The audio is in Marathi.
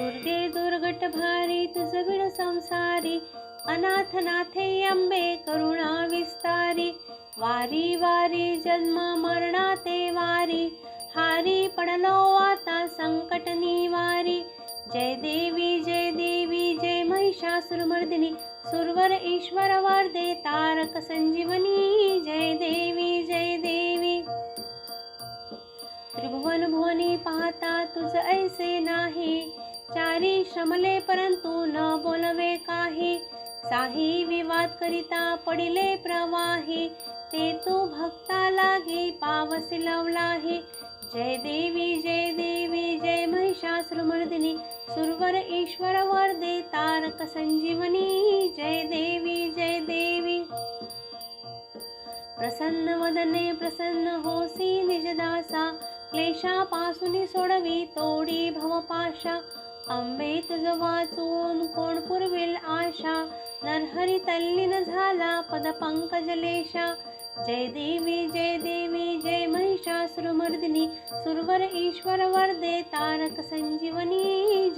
दुर्गे दुर्गट भारी तुझ विण संसारी अनाथ नाथे अंबे करुणा विस्तारी वारी वारी जन्म मरणा ते वारी हारी पडलो आता संकट निवारी. जय देवी जय देवी जय महिषासुरमर्दिनी सुरवर ईश्वर वर्दे तारक संजीवनी जय देवी जय देवी. त्रिभुवन भुवनी पाहता तुझ ऐसे नाही चारी श्रमले परंतु न बोलवे काही. साही विवाद करिता पडिले प्रवाही. ते तू भक्ता लागी पावसी लावलाही जय देवी जय देवी जय महिषासुरमर्दिनी सुरवर ईश्वर वर्दे तारक संजीवनी. जय देवी जय देवी. प्रसन्न वदने प्रसन्न होसी निजदासा. क्लेशापासून सोडवी तोडी भवपाशा. अंबे जवाचून वाचून कोण पुरविल आशा? नरहरी तल्लीन झाला पद पंकजलेशा. जय देवी जय देवी जय महिषासुरमर्दिनी. सुरवर ईश्वर वर्दे तारक संजीवनी.